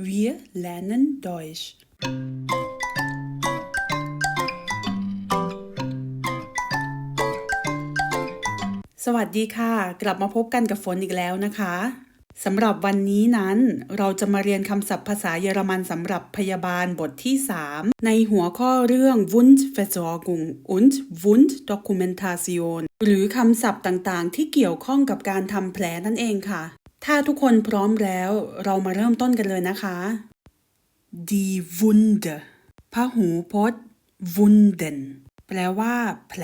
Wir lernen Deutsch. สวัสดีค่ะ กลับมาพบกันกับฝนอีกแล้วนะคะสำหรับวันนี้นั้นเราจะมาเรียนคำศัพท์ภาษาเยอรมันสำหรับพยาบาลบทที่ 3 ในหัวข้อเรื่อง Wundversorgung und Wunddokumentation หรือคำศัพท์ต่างๆ ที่เกี่ยวข้องกับการทำแผลนั่นเองค่ะ ถ้าทุกคนพร้อมแล้ว เรามาเริ่มต้นกันเลยนะคะ Die Wunde พหูพจน์ Wunden แปลว่า แผล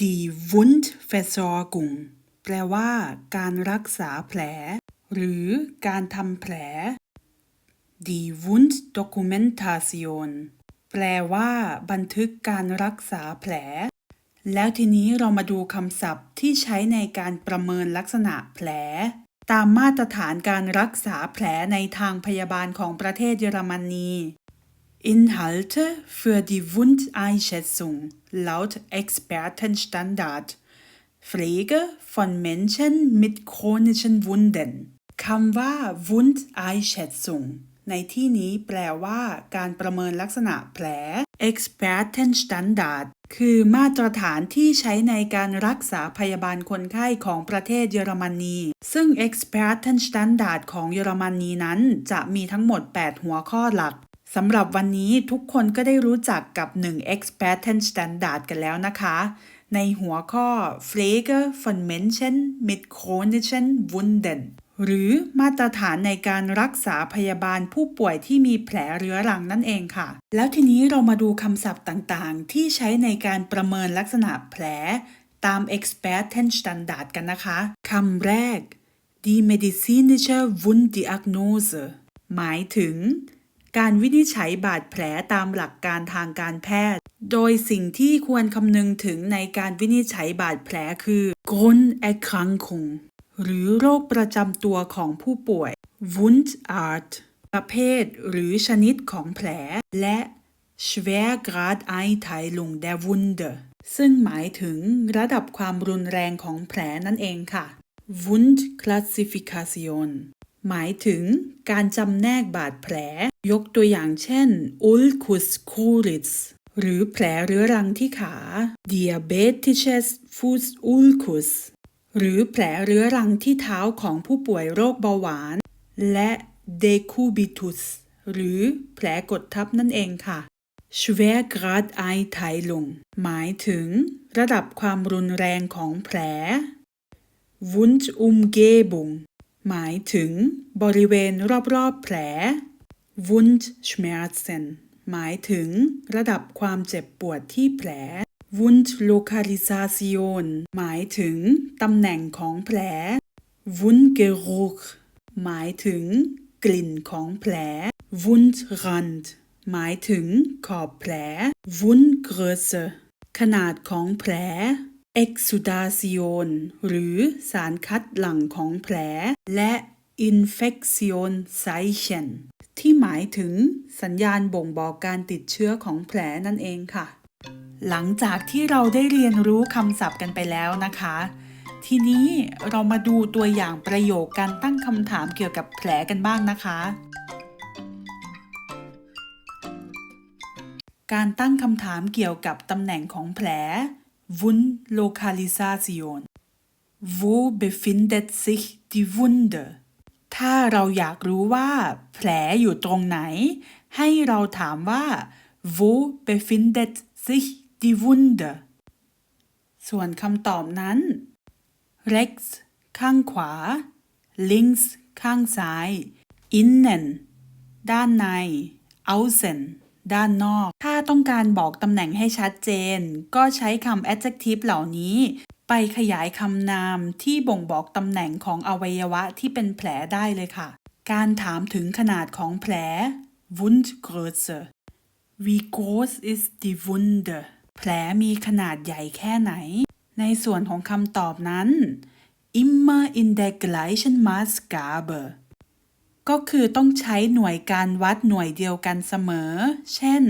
Die Wundversorgung แปลว่า การรักษาแผล หรือการทำแผล Die Wunddokumentation แปลว่า บันทึกการรักษาแผล แล้วทีนี้เรามาดูคำศัพท์ที่ใช้ในการประเมินลักษณะแผล ตามมาตรฐานการรักษาแผลในทางพยาบาลของประเทศเยอรมนี Inhalte für die Wundeinschätzung laut Expertenstandard Pflege von Menschen mit chronischen Wunden คำว่า Wundeinschätzung ในที่นี้แปลว่าการประเมินลักษณะแผล Expertenstandard คือมาตรฐานที่ใช้ในการรักษาพยาบาลคนไข้ของประเทศเยอรมนี ซึ่ง Expertenstandard ของเยอรมนีนั้นจะมีทั้งหมด 8 หัวข้อหลักสำหรับวันนี้ทุกคนก็ได้รู้จักกับ 1 Expertenstandard กันแล้วนะคะ ในหัวข้อ Pflege von Menschen mit chronischen Wunden หรือมาตรฐานในการรักษาพยาบาลผู้ป่วยที่มีแผลเรื้อรังนั่นเองค่ะ แล้วทีนี้เรามาดูคำศัพท์ต่างๆ ที่ใช้ในการประเมินลักษณะแผลตาม Expertenstandard กันนะคะ คำแรก Die medizinische Wunddiagnose หมายถึง การวินิจฉัยบาดแผลตามหลักการทางการแพทย์ โดยสิ่งที่ควรคำนึงถึงในการวินิจฉัยบาดแผลคือ Grunderkrankung หรือโรคประจำตัวของผู้ป่วย Wundart ประเภทหรือชนิดของแผล และ Schwergrad Einteilung der Wunde ซึ่งหมายถึงระดับความรุนแรงของแผลนั่นเองค่ะ Wundklassifikation หมายถึงการจำแนกบาดแผล ยกตัวอย่างเช่น Ulcus cruris หรือแผลเรื้อรังที่ขา Diabetisches Fußulcus หรือแผลเรื้อรังที่เท้าของผู้ป่วยโรคเบาหวาน และ Decubitus หรือแผลกดทับนั่นเองค่ะ Schwergrad Einteilung หมายถึง ระดับความรุนแรงของแผล Wundumgebung หมายถึง บริเวณรอบๆแผล Wundschmerzen หมายถึง ระดับความเจ็บปวดที่แผล Wundlokalisation หมายถึงตำแหน่งของแผล Wundgeruch หมายถึงกลิ่นของแผล Wundrand หมายถึงขอบแผล Wundgröße ขนาดของแผล Exudation หรือสารคัดหลั่งของแผล และ Infektion Zeichen ที่หมายถึงสัญญาณบ่งบอกการติดเชื้อของแผลนั่นเองค่ะ หลังจากที่เราได้เรียนรู้คำศัพท์กันไปแล้วนะคะ ทีนี้เรามาดูตัวอย่างประโยคการตั้งคำถามเกี่ยวกับแผลกันบ้างนะคะ การตั้งคำถามเกี่ยวกับตำแหน่งของแผล Wundlokalisation Wo befindet sich die Wunde ถ้าเราอยากรู้ว่า แผลอยู่ตรงไหน ให้เราถามว่า Wo befindet sich die Wunde ส่วนคำตอบนั้น rechts ข้างขวา links ข้างซ้าย innen ด้านใน außen ด้านนอก ถ้าต้องการบอกตำแหน่งให้ชัดเจน ก็ใช้คำ adjective เหล่านี้ ไปขยายคำนามที่บ่งบอกตำแหน่งของอวัยวะที่เป็นแผลได้เลยค่ะ การถามถึงขนาดของแผล Wundgröße Wie groß ist die Wunde แผลมีขนาดใหญ่แค่ไหน ในส่วนของคำตอบนั้น immer in der gleichen Maßgabe ก็คือต้องใช้หน่วยการวัดหน่วยเดียวกันเสมอ เช่น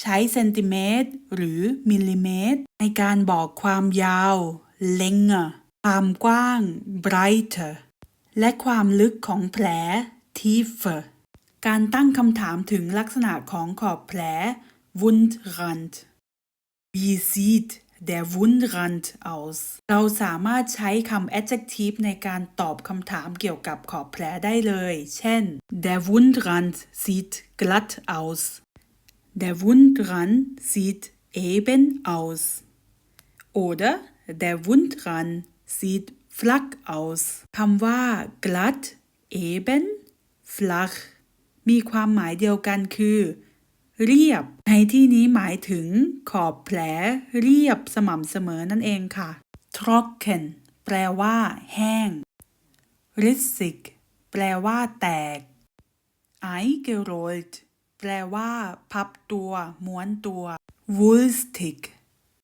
ใช้เซนติเมตรหรือมิลลิเมตร ในการบอกความยาว Länge ความกว้าง Breite และความลึกของแผล Tiefe การตั้งคำถามถึงลักษณะของขอบแผล Wundrand Wie sieht der Wundrand aus เราสามารถใช้คำ adjective ในการตอบคำถามเกี่ยวกับขอบแผลได้เลย เช่น Der Wundrand sieht glatt aus Der Wundrand sieht eben aus oder der Wundrand sieht flach aus คำว่า glatt eben flach มีความหมายเดียวกันคือ เรียบ ในที่นี้หมายถึงขอบแผลเรียบสม่ำเสมอนั่นเองค่ะ trocken แปลว่า แห้ง rissig แปลว่า แตก eingerollt แปลว่า พับตัว ม้วนตัว wulstig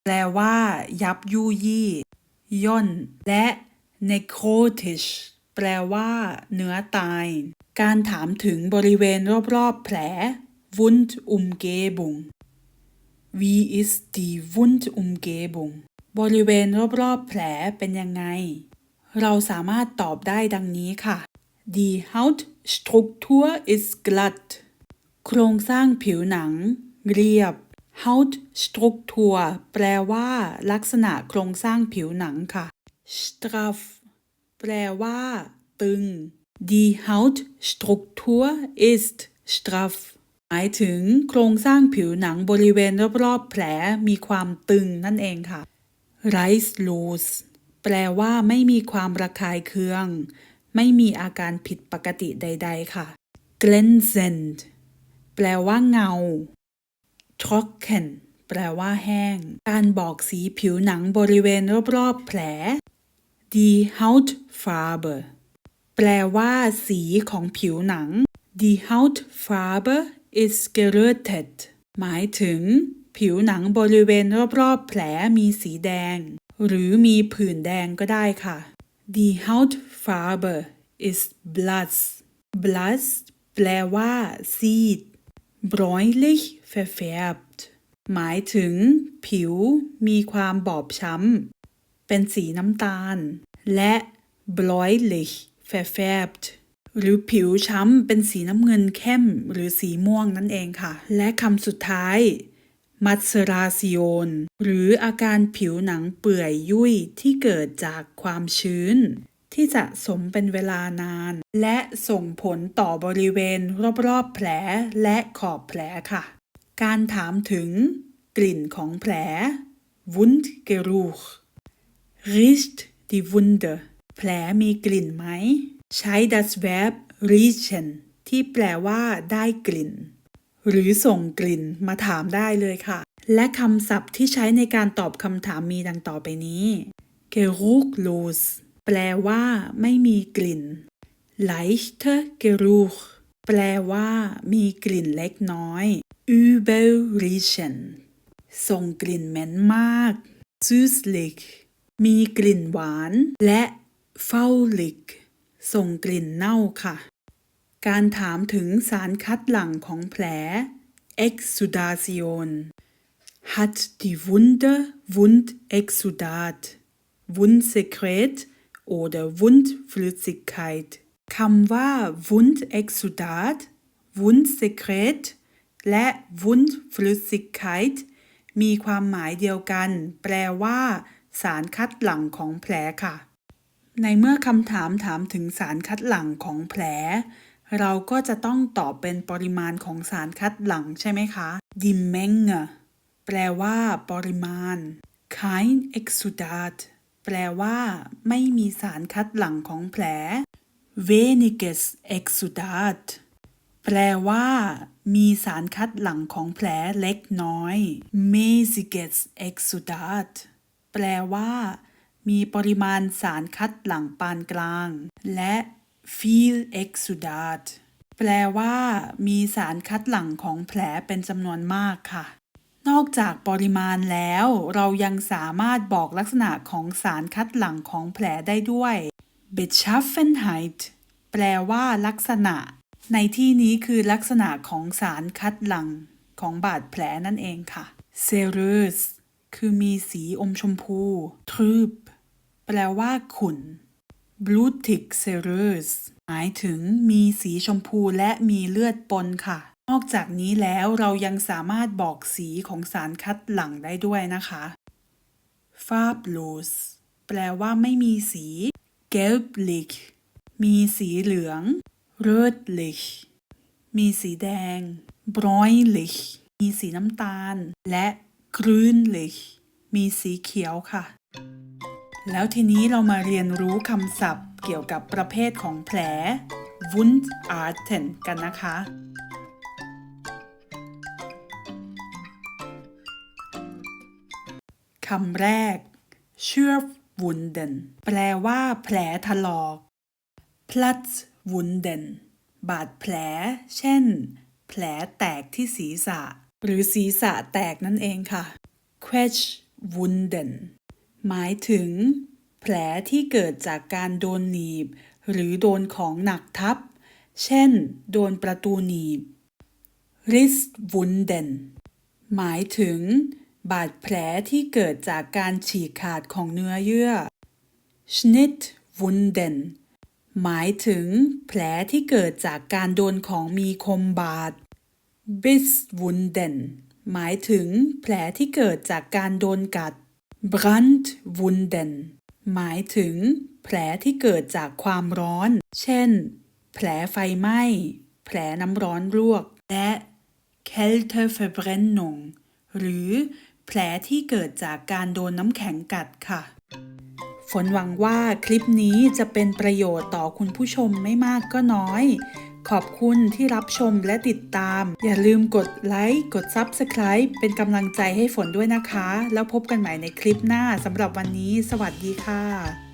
แปลว่า ยับยุยี่ย่น และ necrotisch แปลว่า เนื้อตาย การถามถึงบริเวณรอบๆ แผล Wundumgebung Wie ist die Wundumgebung บริเวณรอบๆแผลเป็นยังไง เราสามารถตอบได้ดังนี้ค่ะ Die Hautstruktur ist glatt โครงสร้างผิวหนัง เรียบ Hautstruktur แปลว่า ลักษณะโครงสร้างผิวหนังค่ะ straff แปลว่า ตึง Die Hautstruktur ist straff หมายถึงโครงสร้างผิวหนังบริเวณรอบๆแผลมีความตึงนั่นเองค่ะ Reizlos แปลว่าไม่มีความระคายเคือง ไม่มีอาการผิดปกติใด ๆ ค่ะ Glänzend แปลว่าเงา Trocken แปลว่าแห้ง การบอกสีผิวหนังบริเวณรอบๆแผล Die Hautfarbe แปลว่าสีของผิวหนัง Die Hautfarbe ist gerötet หมายถึง ผิวหนังบริเวณรอบๆ แผลมีสีแดง หรือมีผื่นแดงก็ได้ค่ะ Die Hautfarbe ist blass blass แปลว่า ซีด bräunlich verfärbt หมายถึง ผิว มีความบอบช้ำ เป็นสีน้ำตาล และ bläulich verfärbt หรือผิวช้ำเป็นสีน้ำเงินเข้มหรือสีม่วงนั่นเองค่ะ และคำสุดท้าย maceration หรืออาการผิวหนังเปื่อยยุ่ยที่เกิดจากความชื้น ที่สะสมเป็นเวลานาน และส่งผลต่อบริเวณรอบๆแผลและขอบแผลค่ะ การถามถึงกลิ่นของแผล Wundgeruch riecht die Wunde แผลมีกลิ่นไหม ใช้ das Verb riechen ที่แปลว่าได้กลิ่น หรือส่งกลิ่นมาถามได้เลยค่ะ และคำศัพท์ที่ใช้ในการตอบคำถามมีดังต่อไปนี้ geruchlos แปลว่า ไม่มีกลิ่น leichter Geruch แปลว่า มีกลิ่นเล็กน้อย übel riechen ส่งกลิ่นเหม็นมาก süßlich มีกลิ่นหวาน และ faulig ส่งกลิ่นเน่าค่ะ การถามถึงสารคัดหลั่งของแผล exudation hat die Wunde Wundexudat Wundsekret oder Wundflüssigkeit คำว่า Wundexudat Wundsekret และ Wundflüssigkeit มีความหมายเดียวกัน แปลว่า สารคัดหลั่งของแผลค่ะ ในเมื่อคำถามถามถึงสารคัดหลั่งของแผล เราก็จะต้องตอบเป็นปริมาณของสารคัดหลั่งใช่ไหมคะ Die Menge แปลว่าปริมาณ kein Exudat แปลว่า ไม่มีสารคัดหลั่งของแผล weniges Exudat แปลว่า มีสารคัดหลั่งของแผลเล็กน้อย mäßiges Exudat แปลว่า มีปริมาณสารคัดหลั่งปานกลาง และ viel Exudat แปลว่ามีสารคัดหลั่งของแผลเป็นจำนวนมากค่ะ นอกจากปริมาณแล้ว เรายังสามารถบอกลักษณะของสารคัดหลั่งของแผลได้ด้วย Beschaffenheit แปลว่าลักษณะ ในที่นี้คือลักษณะของสารคัดหลั่งของบาดแผลนั่นเองค่ะ Serös คือมีสีอมชมพู Trüb แปลว่าขุ่น blutig serös หมายถึงมีสีชมพูและมีเลือดปนค่ะ นอกจากนี้แล้วเรายังสามารถบอกสีของสารคัดหลั่งได้ด้วยนะคะ farblos แปลว่าไม่มีสี gelblich มีสีเหลือง rötlich มีสีแดง bräunlich มีสีน้ำตาล และ grünlich มีสีเขียวค่ะ แล้วทีนี้เรามาเรียนรู้คำศัพท์เกี่ยวกับประเภทของแผล Wundarten กันนะคะ คำแรก Schürfwunden แปลว่าแผลถลอก Platzwunden บาดแผล เช่น แผลแตกที่ศีรษะ หรือศีรษะแตกนั่นเองค่ะ Quetschwunden หมายถึง แผลที่เกิดจากการโดนหนีบ หรือโดนของหนักทับ เช่น โดนประตูหนีบ Risswunden หมายถึง บาดแผลที่เกิดจากการฉีกขาดของเนื้อเยื่อ Schnittwunden หมายถึง แผลที่เกิดจากการโดนของมีคมบาด Bisswunden หมายถึง แผลที่เกิดจากการโดนกัด Brandwunden หมายถึง แผลที่เกิดจากความร้อน เช่น แผลไฟไหม้ แผลน้ำร้อนลวก และ Kälteverbrennung หรือ แผลที่เกิดจากการโดนน้ำแข็งกัดค่ะ ฝนหวังว่าคลิปนี้จะเป็นประโยชน์ต่อคุณผู้ชมไม่มากก็น้อย ขอบคุณที่รับชมและติดตาม อย่าลืมกดไลค์กด Subscribe เป็นกำลังใจให้ฝนด้วยนะคะ แล้วพบกันใหม่ในคลิปหน้าสำหรับวันนี้ สวัสดีค่ะ